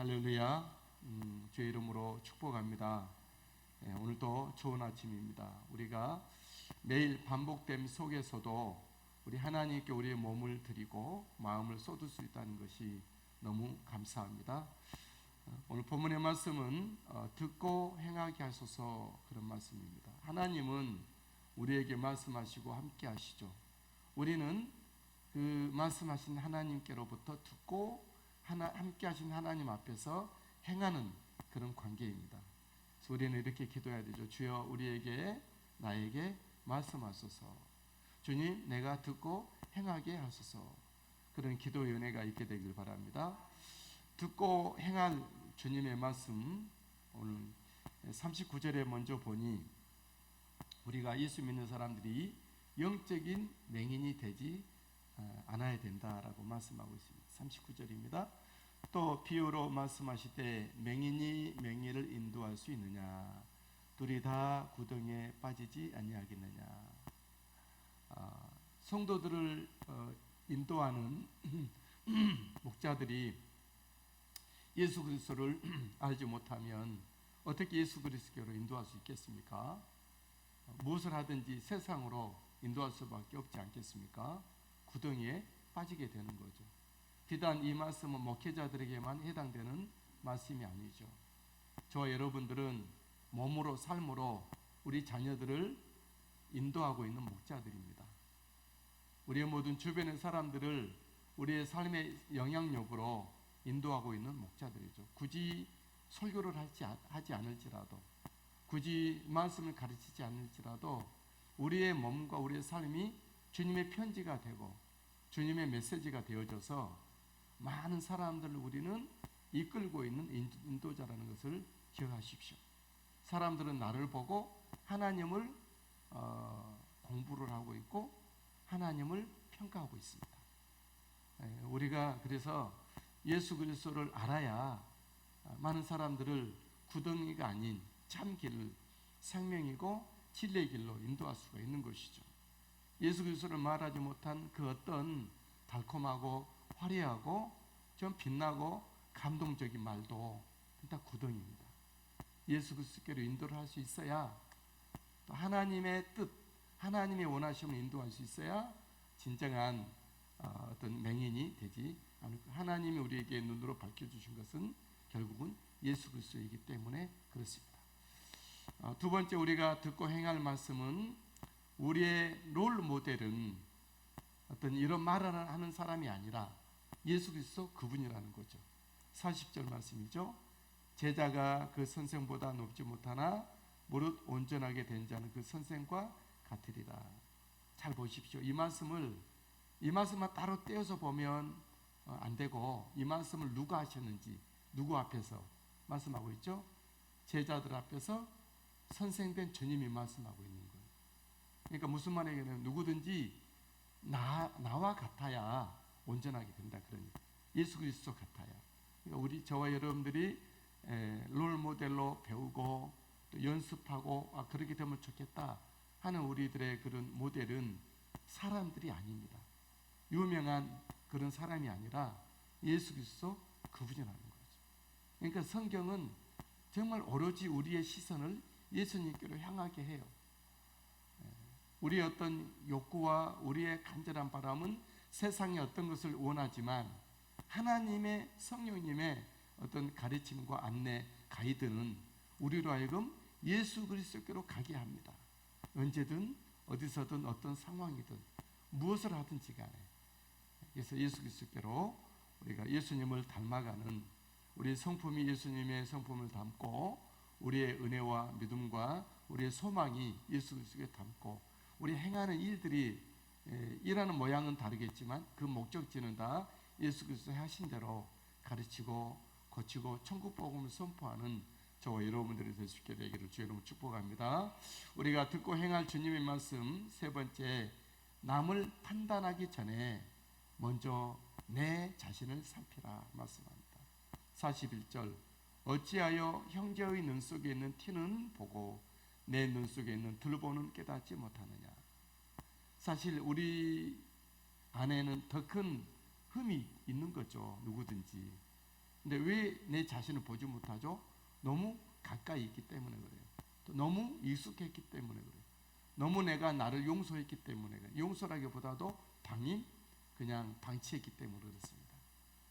할렐루야. 음, 주의 이름으로 축복합니다. 예, 오늘도 좋은 아침입니다. 우리가 매일 반복됨 속에서도 우리 하나님께 우리의 몸을 드리고 마음을 쏟을 수 있다는 것이 너무 감사합니다. 어, 오늘 본문의 말씀은 어, 듣고 행하게 하소서 그런 말씀입니다. 하나님은 우리에게 말씀하시고 함께 하시죠. 우리는 그 말씀하신 하나님께로부터 듣고 하나, 함께 하신 하나님 앞에서 행하는 그런 관계입니다. 우리는 이렇게 기도해야 되죠. 주여 우리에게 나에게 말씀하소서. 주님 내가 듣고 행하게 하소서. 그런 기도 연애가 있게 되길 바랍니다. 듣고 행할 주님의 말씀 오늘 39절에 먼저 보니 우리가 예수 믿는 사람들이 영적인 맹인이 되지 어, 않아야 된다라고 말씀하고 있습니다. 39절입니다. 또 비유로 말씀하실 때 맹인이 맹인을 인도할 수 있느냐 둘이 다 구덩이에 빠지지 아니하겠느냐 아, 성도들을 어, 인도하는 목자들이 예수 그리스도를 알지 못하면 어떻게 예수 그리스도로 인도할 수 있겠습니까? 무엇을 하든지 세상으로 인도할 수밖에 없지 않겠습니까? 구덩이에 빠지게 되는 거죠. 비단 이 말씀은 목회자들에게만 해당되는 말씀이 아니죠. 저와 여러분들은 몸으로 삶으로 우리 자녀들을 인도하고 있는 목자들입니다. 우리의 모든 주변의 사람들을 우리의 삶의 영향력으로 인도하고 있는 목자들이죠. 굳이 설교를 하지, 하지 않을지라도, 굳이 말씀을 가르치지 않을지라도, 우리의 몸과 우리의 삶이 주님의 편지가 되고, 주님의 메시지가 되어져서 많은 사람들을 우리는 이끌고 있는 인도자라는 것을 기억하십시오. 사람들은 나를 보고 하나님을 어, 공부를 하고 있고 하나님을 평가하고 있습니다. 예, 우리가 그래서 예수 그리스도를 알아야 많은 사람들을 구덩이가 아닌 참 길, 생명이고 진리의 길로 인도할 수가 있는 것이죠. 예수 그리스도를 말하지 못한 그 어떤 달콤하고 화려하고 좀 빛나고 감동적인 말도 다 구덩입니다. 예수 그리스도께로 인도를 할 수 있어야 또 하나님의 뜻, 하나님의 원하심을 인도할 수 있어야 진정한 어, 어떤 맹인이 되지 않을까. 하나님이 우리에게 눈으로 밝혀주신 것은 결국은 예수 그리스도이기 때문에 그렇습니다. 어, 두 번째 우리가 듣고 행할 말씀은 우리의 롤 모델은 어떤 이런 말을 하는 사람이 아니라 예수 그리스도 그분이라는 거죠. 40절 말씀이죠. 제자가 그 선생보다 높지 못하나 무릇 온전하게 된 자는 그 선생과 같으리라. 잘 보십시오. 이 말씀을 이 말씀만 따로 떼어서 보면 어, 안 되고 이 말씀을 누가 하셨는지 누구 앞에서 말씀하고 있죠? 제자들 앞에서 선생된 주님이 말씀하고 있는 거예요. 그러니까 무슨 말이냐면 누구든지 나 나와 같아야 온전하게 된다 그러니까 예수 그리스도 같아요. 그러니까 우리 저와 여러분들이 롤 모델로 배우고 또 연습하고 아 그렇게 되면 좋겠다 하는 우리들의 그런 모델은 사람들이 아닙니다. 유명한 그런 사람이 아니라 예수 그리스도 그분이라는 거죠. 그러니까 성경은 정말 오로지 우리의 시선을 예수님께로 향하게 해요. 우리의 어떤 욕구와 우리의 간절한 바람은 세상의 어떤 것을 원하지만 하나님의 성령님의 어떤 가르침과 안내 가이드는 우리로 하여금 예수 그리스도께로 가게 합니다. 언제든 어디서든 어떤 상황이든 무엇을 하든지 간에 그래서 예수 그리스도께로 우리가 예수님을 닮아가는 우리 성품이 예수님의 성품을 담고 우리의 은혜와 믿음과 우리의 소망이 예수 그리스도에 담고 우리 행하는 일들이 예, 일하는 모양은 다르겠지만 그 목적지는 다 예수 그리스도 하신 대로 가르치고 고치고 천국 복음을 선포하는 저와 여러분들이 될 수 있게 되기를 주의 이름으로 축복합니다. 우리가 듣고 행할 주님의 말씀 세 번째 남을 판단하기 전에 먼저 내 자신을 살피라 말씀합니다. 41절 어찌하여 형제의 눈 속에 있는 티는 보고 내 눈 속에 있는 들보는 깨닫지 못하느냐 사실 우리 안에는 더 큰 흠이 있는 거죠. 누구든지. 근데 왜 내 자신을 보지 못하죠? 너무 가까이 있기 때문에 그래요. 또 너무 익숙했기 때문에 그래요. 너무 내가 나를 용서했기 때문에 그래요. 용서라기보다도 방임, 그냥 방치했기 때문에 그렇습니다.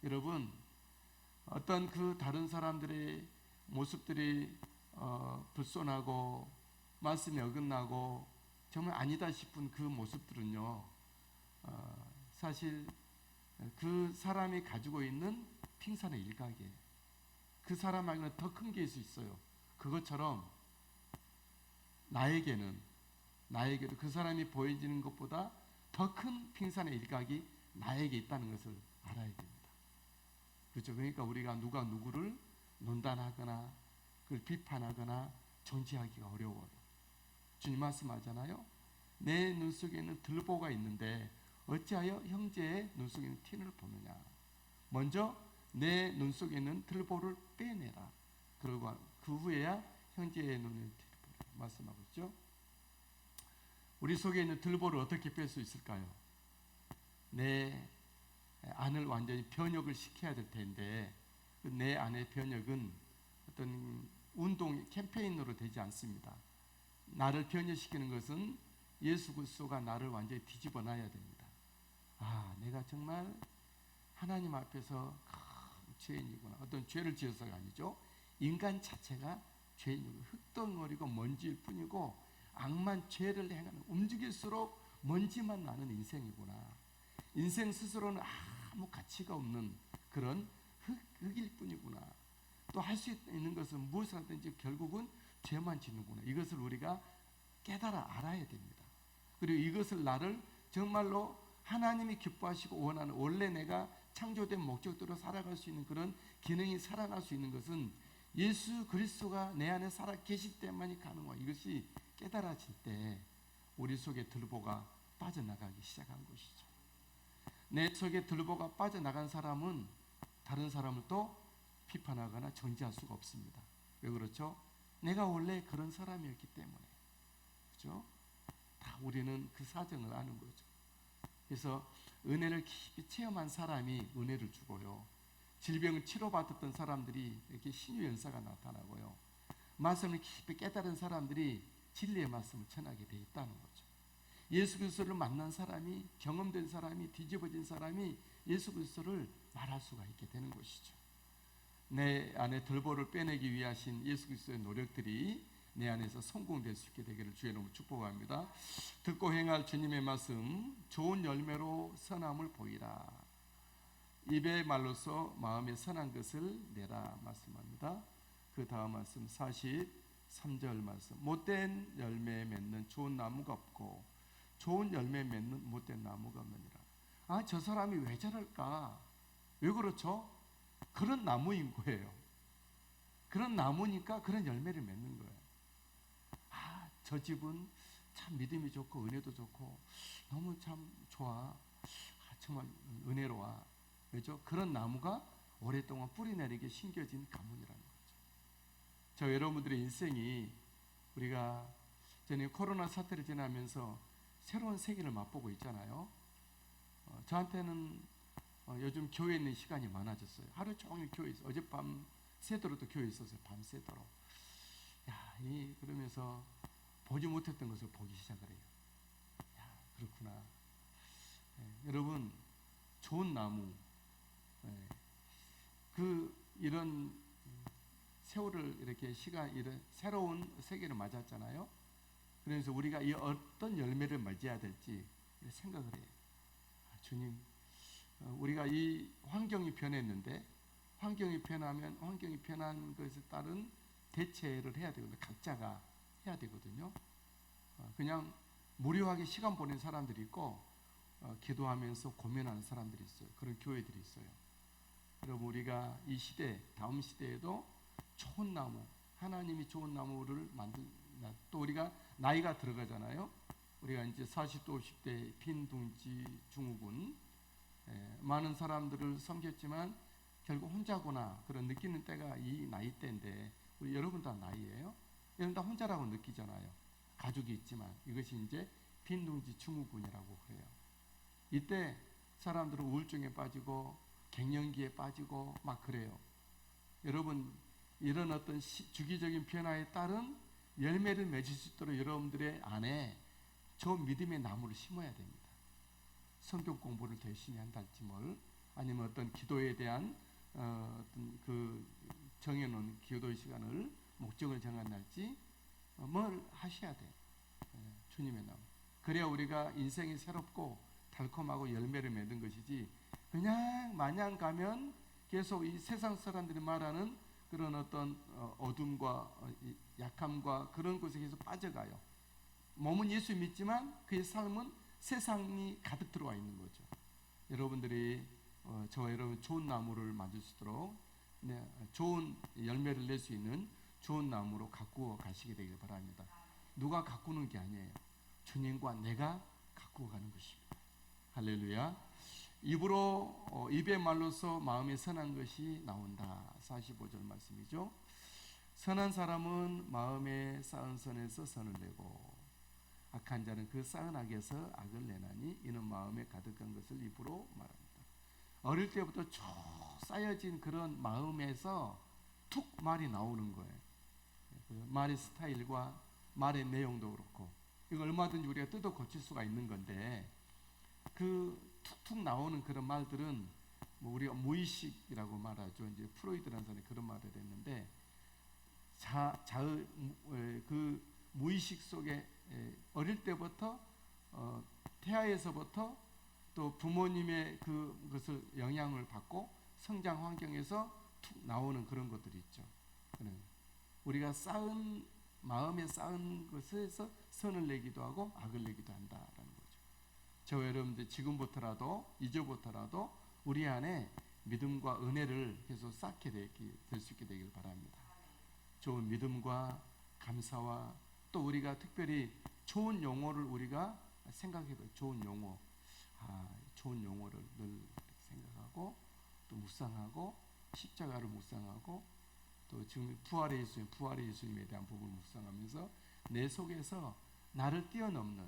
여러분, 어떤 그 다른 사람들의 모습들이 어, 불손하고 말씀이 어긋나고 정말 아니다 싶은 그 모습들은요, 어, 사실 그 사람이 가지고 있는 핑산의 일각이에요. 그 사람에게는 더 큰 게 있을 수 있어요. 그것처럼 나에게는 나에게도 그 사람이 보여지는 것보다 더 큰 핑산의 일각이 나에게 있다는 것을 알아야 됩니다. 그렇죠. 그러니까 우리가 누가 누구를 논단하거나 그걸 비판하거나 정지하기가 어려워요. 주님 말씀하잖아요. 내 눈 속에는 들보가 있는데 어찌하여 형제의 눈 속에 있는 틴을 보느냐. 먼저 내 눈 속에 있는 들보를 빼내라. 그러고 그 후에야 형제의 눈을. 말씀하고 있죠. 우리 속에 있는 들보를 어떻게 뺄 수 있을까요? 내 안을 완전히 변혁을 시켜야 될 텐데 그내 안의 변혁은 어떤 운동 캠페인으로 되지 않습니다. 나를 변혁시키는 것은 예수 그리스도가 나를 완전히 뒤집어 놔야 됩니다. 아, 내가 정말 하나님 앞에서 큰 죄인이구나. 어떤 죄를 지어서가 아니죠. 인간 자체가 죄인이고 흙덩어리고 먼지일 뿐이고 악만 죄를 행하는 움직일수록 먼지만 나는 인생이구나. 인생 스스로는 아무 가치가 없는 그런 흙, 흙일 뿐이구나. 또 할 수 있는 것은 무엇을 하든지 결국은 죄만 짓는구나. 이것을 우리가 깨달아 알아야 됩니다. 그리고 이것을 나를 정말로 하나님이 기뻐하시고 원하는 원래 내가 창조된 목적대로 살아갈 수 있는 그런 기능이 살아날 수 있는 것은 예수 그리스도가 내 안에 살아 계실 때만이 가능한 이것이 깨달아질 때 우리 속에 들보가 빠져나가기 시작한 것이죠. 내 속에 들보가 빠져나간 사람은 다른 사람을 또 비판하거나 정지할 수가 없습니다. 왜 그렇죠? 내가 원래 그런 사람이었기 때문에. 그죠? 다 우리는 그 사정을 아는 거죠. 그래서 은혜를 깊이 체험한 사람이 은혜를 주고요. 질병을 치료받았던 사람들이 이렇게 신유 연사가 나타나고요. 말씀을 깊이 깨달은 사람들이 진리의 말씀을 전하게 돼 있다는 거죠. 예수 그리스도를 만난 사람이 경험된 사람이 뒤집어진 사람이 예수 그리스도를 말할 수가 있게 되는 것이죠. 내 안에 들보를 빼내기 위하신 예수 그리스도의 노력들이 내 안에서 성공될 수 있게 되기를 주의 이름으로 축복합니다. 듣고 행할 주님의 말씀 좋은 열매로 선함을 보이라. 입의 말로서 마음에 선한 것을 내라 말씀합니다. 그 다음 말씀 43절 말씀 못된 열매 맺는 좋은 나무가 없고 좋은 열매 맺는 못된 나무가 없느니라. 아, 저 사람이 왜 저럴까? 왜 그렇죠? 그런 나무인 거예요. 그런 나무니까 그런 열매를 맺는 거예요. 아, 저 집은 참 믿음이 좋고 은혜도 좋고 너무 참 좋아. 아, 정말 은혜로워. 왜죠? 그런 나무가 오랫동안 뿌리 내리게 심겨진 가문이라는 거죠. 저 여러분들의 인생이 우리가 전에 코로나 사태를 지나면서 새로운 세계를 맛보고 있잖아요. 어, 저한테는 어, 요즘 교회에 있는 시간이 많아졌어요. 하루 종일 교회 있어. 어젯밤 새도록도 교회 있었어요. 밤 새도록. 야, 이 그러면서 보지 못했던 것을 보기 시작을 해요. 야, 그렇구나. 예, 여러분 좋은 나무, 예, 그 이런 세월을 이렇게 시간 이런 새로운 세계를 맞았잖아요. 그래서 우리가 이 어떤 열매를 맞이해야 될지 생각을 해요. 아, 주님, 어, 우리가 이 환경이 변했는데 환경이 변하면 환경이 변한 것에 따른 대체를 해야 되거든요. 각자가 해야 되거든요. 어, 그냥 무료하게 시간 보낸 사람들이 있고 어, 기도하면서 고민하는 사람들이 있어요. 그런 교회들이 있어요. 여러분 우리가 이 시대 다음 시대에도 좋은 나무 하나님이 좋은 나무를 만들 또 우리가 나이가 들어가잖아요. 우리가 이제 40대 50대 빈둥지 중후군 예, 많은 사람들을 섬겼지만 결국 혼자구나 그런 느끼는 때가 이 나이 때인데 우리 여러분 다 나이예요. 여러분 다 혼자라고 느끼잖아요. 가족이 있지만 이것이 이제 빈둥지 중후군이라고 그래요. 이때 사람들은 우울증에 빠지고 갱년기에 빠지고 막 그래요. 여러분 이런 어떤 시, 주기적인 변화에 따른 열매를 맺을 수 있도록 여러분들의 안에 저 믿음의 나무를 심어야 됩니다. 성경 공부를 더 열심히 한달지 뭘 아니면 어떤 기도에 대한 어, 어떤 그 정해놓은 기도의 시간을 목적을 정한달지 어, 뭘 하셔야 돼. 예, 주님의 나무. 그래야 우리가 인생이 새롭고 달콤하고 열매를 맺는 것이지 그냥 마냥 가면 계속 이 세상 사람들이 말하는 그런 어떤 어, 어둠과 어, 이 약함과 그런 곳에 계속 빠져가요. 몸은 예수 믿지만 그의 삶은 세상이 가득 들어와 있는 거죠. 여러분들이 어, 저와 여러분 좋은 나무를 만들 수 있도록 네, 좋은 열매를 낼 수 있는 좋은 나무로 가꾸어 가시게 되길 바랍니다. 누가 가꾸는 게 아니에요. 주님과 내가 가꾸어 가는 것입니다. 할렐루야. 입으로 어, 입의 말로서 마음에 선한 것이 나온다. 45절 말씀이죠. 선한 사람은 마음에 쌓은 선에서 선을 내고 악한 자는 그 쌓은 악에서 악을 내나니 이는 마음에 가득한 것을 입으로 말합니다. 어릴 때부터 쭉 쌓여진 그런 마음에서 툭 말이 나오는 거예요. 그 말의 스타일과 말의 내용도 그렇고 이거 얼마든지 우리가 뜯어 고칠 수가 있는 건데 그 툭툭 나오는 그런 말들은 뭐 우리가 무의식이라고 말하죠. 이제 프로이드라는 사람이 그런 말을 했는데 자, 자의 그 무의식 속에 어릴 때부터 어, 태아에서부터 또 부모님의 그 것을 영향을 받고 성장 환경에서 툭 나오는 그런 것들이 있죠. 우리가 쌓은 마음에 쌓은 것에서 선을 내기도 하고 악을 내기도 한다라는 거죠. 저 여러분들 지금부터라도 이제부터라도 우리 안에 믿음과 은혜를 계속 쌓게 될수 있게 되길 바랍니다. 좋은 믿음과 감사와 또 우리가 특별히 좋은 용어를 우리가 생각해봐요. 좋은 용어. 아, 좋은 용어를 늘 생각하고 또 묵상하고 십자가를 묵상하고 또 지금 부활의 예수님, 부활의 예수님에 대한 부분을 묵상하면서 내 속에서 나를 뛰어넘는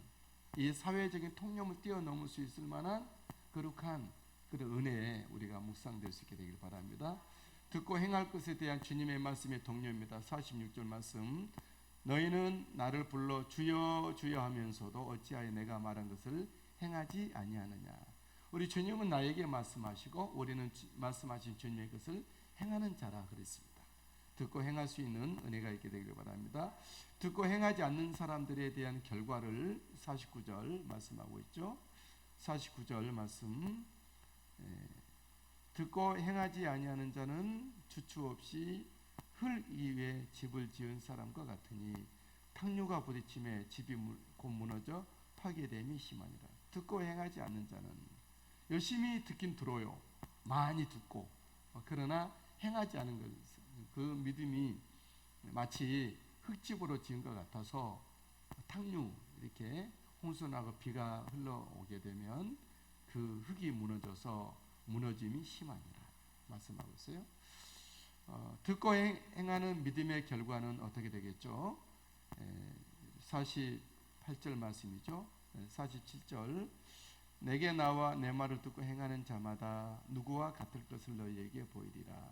이 사회적인 통념을 뛰어넘을 수 있을 만한 거룩한 그런 은혜에 우리가 묵상될 수 있게 되길 바랍니다. 듣고 행할 것에 대한 주님의 말씀의 동료입니다. 46절 말씀. 너희는 나를 불러 주여 주여 하면서도 어찌하여 내가 말한 것을 행하지 아니하느냐. 우리 주님은 나에게 말씀하시고 우리는 말씀하신 주님의 것을 행하는 자라 그랬습니다. 듣고 행할 수 있는 은혜가 있게 되기를 바랍니다. 듣고 행하지 않는 사람들에 대한 결과를 49절 말씀하고 있죠. 49절 말씀 예, 듣고 행하지 아니하는 자는 주추 없이 흙 위에 집을 지은 사람과 같으니 탕류가 부딪힘에 집이 곧 무너져 파괴됨이 심하니라. 듣고 행하지 않는 자는 열심히 듣긴 들어요. 많이 듣고 어, 그러나 행하지 않은 것, 그 믿음이 마치 흙집으로 지은 것 같아서 탕류 이렇게 홍수나고 비가 흘러오게 되면 그 흙이 무너져서 무너짐이 심하니라 말씀하고 있어요. 어, 듣고 행하는 믿음의 결과는 어떻게 되겠죠? 에, 48절 말씀이죠. 47절 내게 나와 내 말을 듣고 행하는 자마다 누구와 같을 것을 너희에게 보이리라.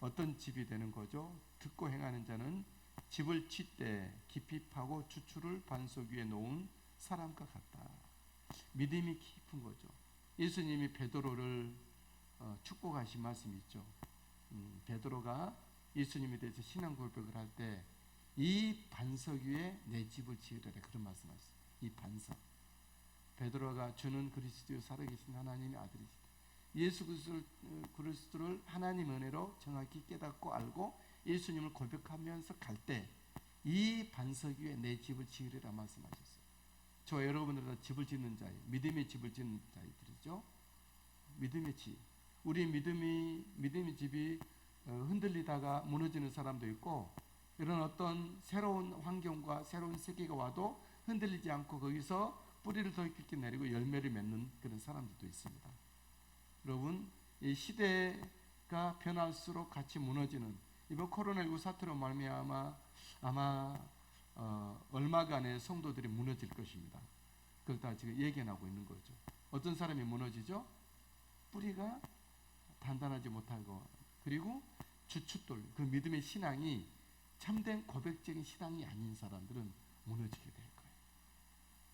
어떤 집이 되는 거죠? 듣고 행하는 자는 집을 칠 때 깊이 파고 추출을 반석 위에 놓은 사람과 같다. 믿음이 깊은 거죠. 예수님이 베드로를 어, 축복하신 말씀이 있죠. 음, 베드로가 예수님에 대해서 신앙 고백을 할 때 이 반석 위에 내 집을 지으라 그런 말씀하셨어요. 이 반석. 베드로가 주는 그리스도의 살아계신 하나님의 아들이시다. 예수 그리스도를 하나님 은혜로 정확히 깨닫고 알고 예수님을 고백하면서 갈 때 이 반석 위에 내 집을 지으리라 말씀하셨어요. 저 여러분들 집을 짓는 자예 믿음의 집을 짓는 자들이죠. 믿음의 집. 우리 믿음이 믿음의 집이 어, 흔들리다가 무너지는 사람도 있고 이런 어떤 새로운 환경과 새로운 세계가 와도 흔들리지 않고 거기서 뿌리를 더 깊게 내리고 열매를 맺는 그런 사람들도 있습니다. 여러분 이 시대가 변할수록 같이 무너지는 이번 코로나19 사태로 말미암아 아마 어, 얼마간의 성도들이 무너질 것입니다. 그걸 다 지금 예견하고 있는 거죠. 어떤 사람이 무너지죠? 뿌리가 단단하지 못하고 그리고 주춧돌 그 믿음의 신앙이 참된 고백적인 신앙이 아닌 사람들은 무너지게 될 거예요.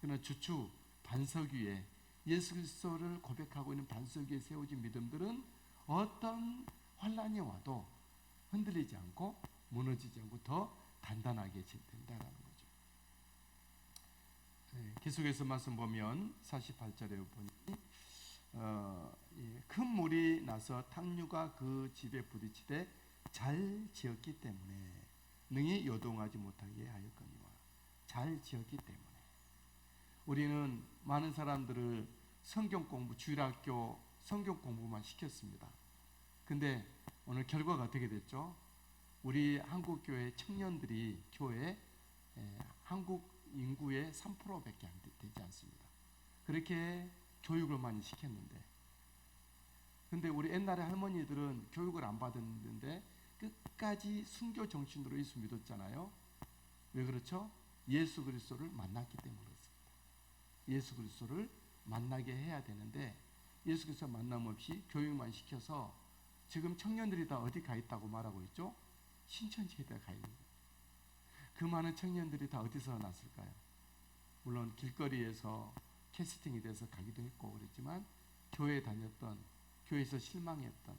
그러나 주추 반석 위에 예수 그리스도를 고백하고 있는 반석 위에 세워진 믿음들은 어떤 환란이 와도 흔들리지 않고 무너지지 않고 더 단단하게 된다라는 거죠. 네, 계속해서 말씀 보면 48절에 보니 어, 예, 큰 물이 나서 탕류가 그 집에 부딪히되 잘 지었기 때문에 능히 요동하지 못하게 하였거니와 잘 지었기 때문에 우리는 많은 사람들을 성경 공부 주일학교 성경 공부만 시켰습니다. 근데 오늘 결과가 어떻게 됐죠? 우리 한국 교회 청년들이 교회 에, 한국 인구의 3%밖에 안 되- 되지 않습니다. 그렇게 교육을 많이 시켰는데 근데 우리 옛날에 할머니들은 교육을 안 받았는데 끝까지 순교 정신으로 예수 믿었잖아요. 왜 그렇죠? 예수 그리스도를 만났기 때문에 그렇습니다. 예수 그리스도를 만나게 해야 되는데 예수 그리스도 만남 없이 교육만 시켜서 지금 청년들이 다 어디 가 있다고 말하고 있죠? 신천지에 다 가 있는 거예요. 그 많은 청년들이 다 어디서 났을까요? 물론 길거리에서 캐스팅이 돼서 가기도 했고 그랬지만 교회에 다녔던 교회에서 실망했던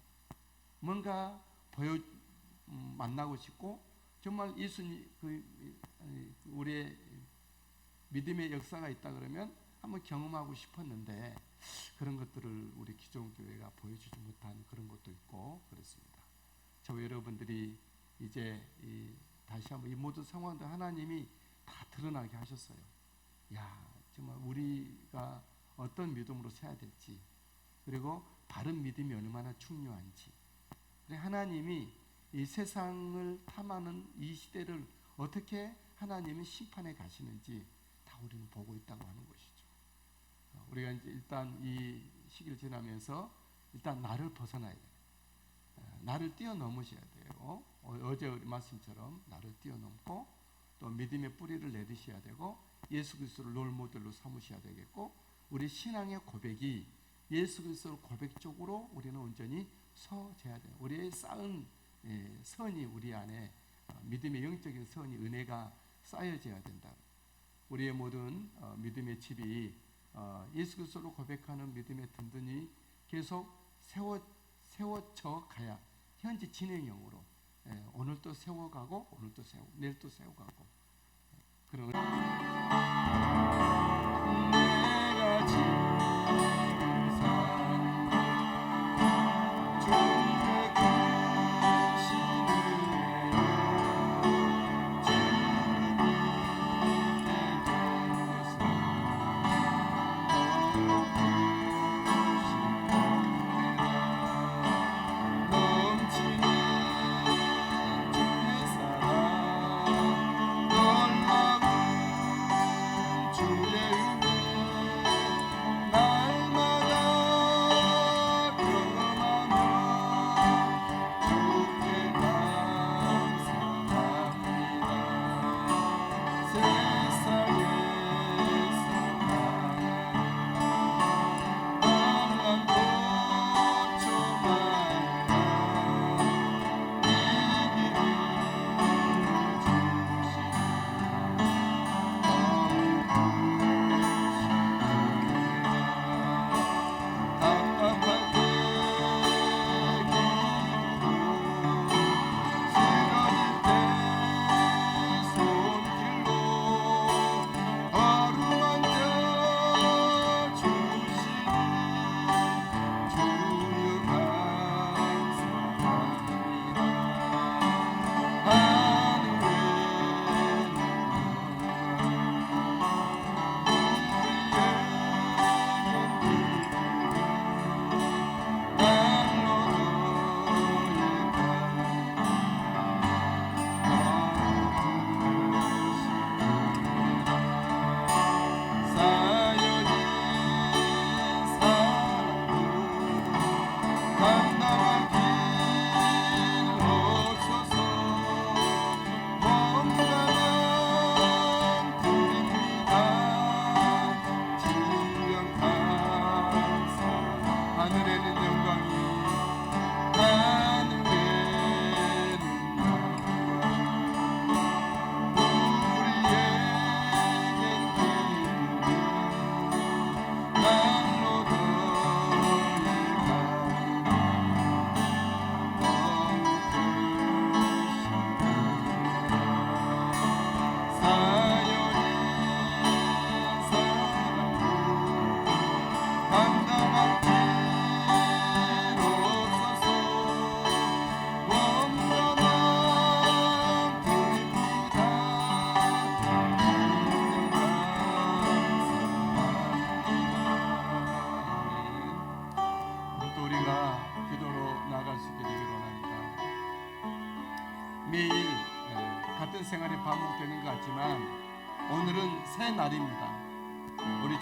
뭔가 보여 음, 만나고 싶고 정말 예수님 그 이, 우리의 믿음의 역사가 있다 그러면 한번 경험하고 싶었는데 그런 것들을 우리 기존 교회가 보여주지 못한 그런 것도 있고 그렇습니다. 저 여러분들이 이제 이 다시 한번 이 모든 상황도 하나님이 다 드러나게 하셨어요. 야 정말 우리가 어떤 믿음으로 서야 될지 그리고 바른 믿음이 얼마나 중요한지 하나님이 이 세상을 탐하는 이 시대를 어떻게 하나님이 심판해 가시는지 다 우리는 보고 있다고 하는 것이죠. 어, 우리가 이제 일단 이 시기를 지나면서 일단 나를 벗어나야 돼요. 어, 나를 뛰어넘으셔야 돼요. 어, 어제 우리 말씀처럼 나를 뛰어넘고 또 믿음의 뿌리를 내리셔야 되고 예수 그리스도를 롤 모델로 삼으셔야 되겠고 우리 신앙의 고백이 예수 그리스도를 고백적으로 우리는 온전히 서져야 돼요. 우리의 쌓은 예, 선이 우리 안에 어, 믿음의 영적인 선이 은혜가 쌓여져야 된다. 우리의 모든 어, 믿음의 집이 어, 예수 그리스도로 고백하는 믿음의 든든히 계속 세워 세워져 가야 현재 진행형으로 예, 오늘 또 세워가고 오늘 또 세워 내일 또 세워가고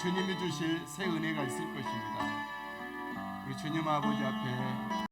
주님이 주실 새 은혜가 있을 것입니다. 우리 주님 아버지 앞에